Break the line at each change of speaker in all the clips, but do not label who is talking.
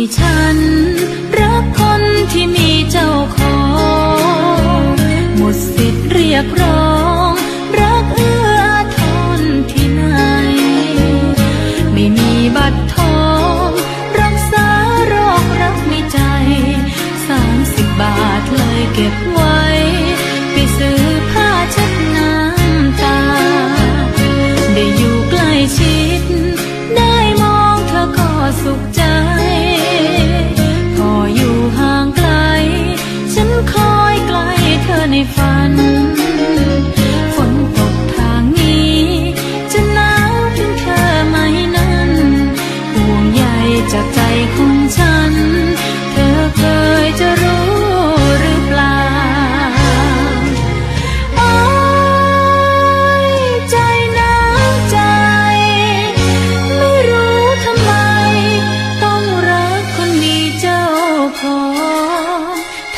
ให้ฉัน รักคนที่มีเจ้าของหมดสิทธิ์เรียกร้อง รักเอื้อทอนที่ไหน ไม่มีบัตรทองรักษาโรครักไม่ใจสามสิบบาทเลยเก็บไว้ ไปซื้อผ้าเช็ดน้ำตา ได้อยู่ใกล้ชิด ได้มองเธอก็สุขใจ ฝัน ฝนตกทางนี้ จะหนาวถึงเธอไหมนั้นห่วงใยจากใจของฉัน เธอเคยจะรู้หรือเปล่าโอ้ยใจหนาวใจ ไม่รู้ทำไม ต้องรักคนมีเจ้าของ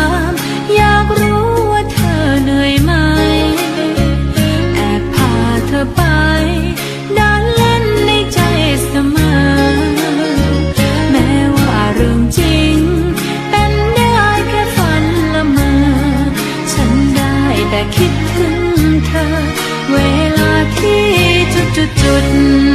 ม คิดถึงเธอ เวลาที่จุดจุดจุด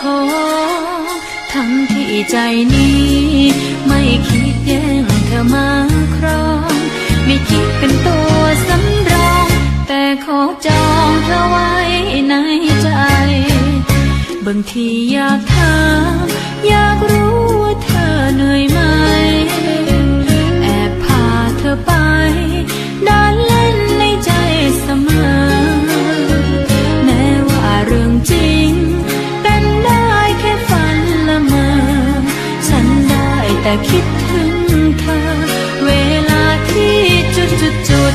ของทั้งที่ใจนี้ ไม่คิดแย่งเธอมาครอง ไม่คิดเป็นตัวสำรอง แต่ขอจองเธอไว้ในใจ บางทีอยากถามอยากรู้ แต่คิดถึงเธอ เวลาที่จุดจุดจุด